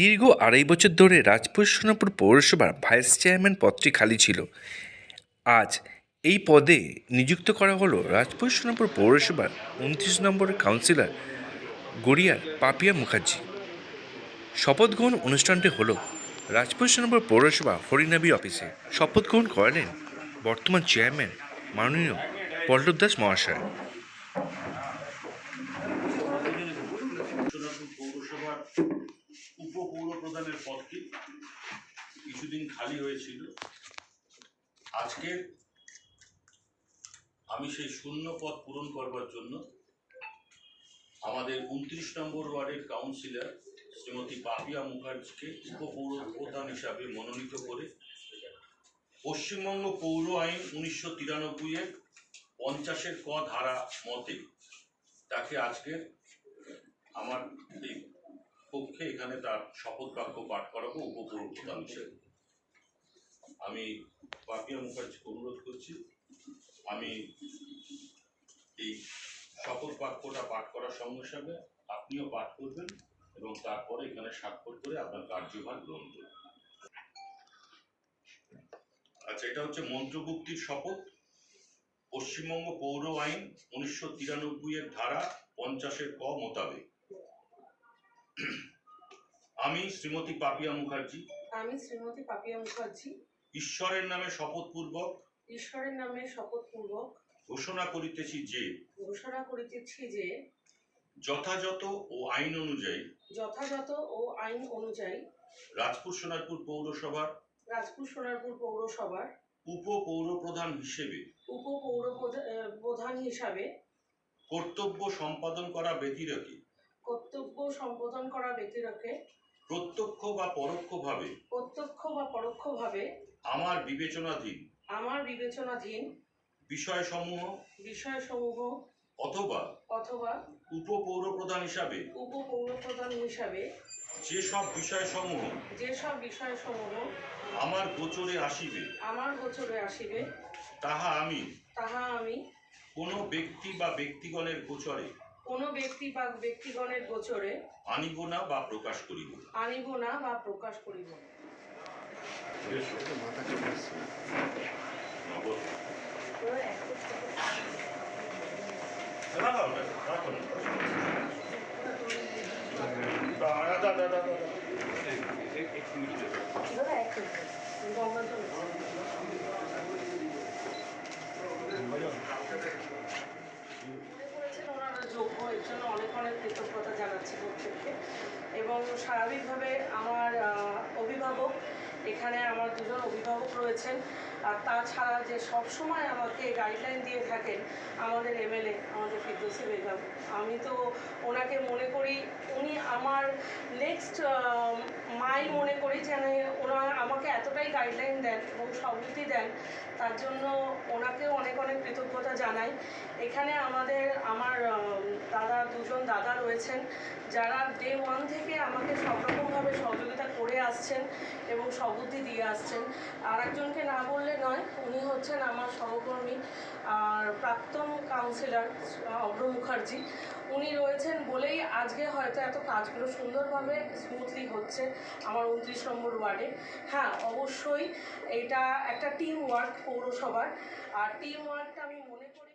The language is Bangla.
দীর্ঘ আড়াই বছর ধরে রাজপুর সোনাপুর পৌরসভার ভাইস চেয়ারম্যান পদটি খালি ছিল। আজ এই পদে নিযুক্ত করা হলো রাজপুর সোনাপুর পৌরসভার উনত্রিশ নম্বরের কাউন্সিলর গড়িয়ার পাপিয়া মুখার্জি। শপথ গ্রহণ অনুষ্ঠানটি হলো রাজপুর সোনাপুর পৌরসভা হরিনাবি অফিসে। শপথ গ্রহণ করালেন বর্তমান চেয়ারম্যান মাননীয় পল্লব দাস মহাশয়। পৌরসভার প্রধানের পদটি কিছুদিন খালি হয়েছিল। আজকে আমি সেই শূন্য পদ পূরণ করবার জন্য আমাদের উনত্রিশ নম্বর ওয়ার্ডের কাউন্সিলর শ্রীমতী পাপিয়া মুখার্জিকে উপপৌর প্রধান হিসাবে মনোনীত করে পশ্চিমবঙ্গ পৌর আইন উনিশশো তিরানব্বই এর পঞ্চাশের ক ধারা মতে তাকে আজকে আমার এই পক্ষে এখানে তার শপথ বাক্য পাঠ করাবো উপপৌর হিসেবে আমি পাপিয়া মুখার্জিকে অনুরোধ করছি, আমি এই শপথ বাক্যটা পাঠ করার সঙ্গে সঙ্গে আপনিও পাঠ করবেন এবং তারপরে এখানে স্বাক্ষর করে আপনার কার্যভার গ্রহণ করবেন। আচ্ছা এটা হচ্ছে মন্ত্রগুপ্তির শপথ। পশ্চিমবঙ্গ পৌর আইন উনিশশো তিরানব্বই এর ধারা পঞ্চাশের ক মোতাবেক। আমি শ্রীমতী পাপিয়া মুখার্জি। আমি শ্রীমতী পাপিয়া মুখার্জি। ঈশ্বরের নামে শপথপূর্বক ঈশ্বরের নামে শপথপূর্বক ঘোষণা করিতেছি যে ঘোষণা করিতেছি যে যথাযথ ও আইন অনুযায়ী যথাযথ ও আইন অনুযায়ী রাজপুর সোনারপুর পৌরসভার রাজপুর সোনারপুর পৌরসভার উপ পৌর প্রধান হিসেবে উপপৌর প্রধা- আহ, প্রধান হিসাবে কর্তব্য সম্পাদন করা ব্যতিরেকে কর্তব্য সম্পাদন করা ব্যতিরেকে প্রত্যক্ষ বা পরোক্ষভাবে? প্রত্যক্ষ বা পরোক্ষভাবে আমার বিবেচনাধীন। আমার বিবেচনাধীন বিষয়সমূহ? বিষয়সমূহ অথবা অথবা উপপৌর প্রধান হিসাবে? উপপৌর প্রধান হিসাবে যেসব বিষয়সমূহ যেসব বিষয়সমূহ আমার গোচরে আসিবে আমার গোচরে আসিবে তাহা আমি তাহা আমি কোনো ব্যক্তি বা ব্যক্তিগণের গোচরে কোনো ব্যক্তি বা ব্যক্তিগণের গোচরে আনিব না বা প্রকাশ করিব আনিব না বা প্রকাশ করিব না। গঙ্গা জল। মনে করেছেন ওনারা যোগ্য এর জন্য অনেক অনেক কৃতজ্ঞতা জানাচ্ছি প্রত্যেককে এবং স্বাভাবিকভাবে আমার অভিভাবক, এখানে আমার দুজন অভিভাবক রয়েছেন। আর তাছাড়া যে সবসময় আমাকে গাইডলাইন দিয়ে থাকেন আমাদের এমএলএ আমাদের ফিরদৌসি বেগম আমি তো ওনাকে মনে করি, উনি আমার নেক্সট মাই মনে করি যেন ওনার আমাকে এতটাই গাইডলাইন দেন এবং সম্মতি দেন, তার জন্য ওনাকেও অনেক অনেক কৃতজ্ঞতা জানাই। এখানে আমাদের, আমার দাদা রয়েছেন, যারা ডে ওয়ান থেকে আমাকে সব রকমভাবে সহযোগিতা করে আসছেন এবং সবুদ্ধি দিয়ে আসছেন। আর একজনকে না বললে নয়, উনি হচ্ছেন আমার সহকর্মী আর প্রাক্তন কাউন্সিলর অভ্র মুখার্জি। উনি রয়েছেন বলেই আজকে হয়তো এত কাজগুলো সুন্দরভাবে স্মুথলি হচ্ছে আমার উনত্রিশ নম্বর ওয়ার্ডে। হ্যাঁ অবশ্যই এটা একটা টিম ওয়ার্ক পৌরসভার। আর টিম ওয়ার্কটা আমি মনে করি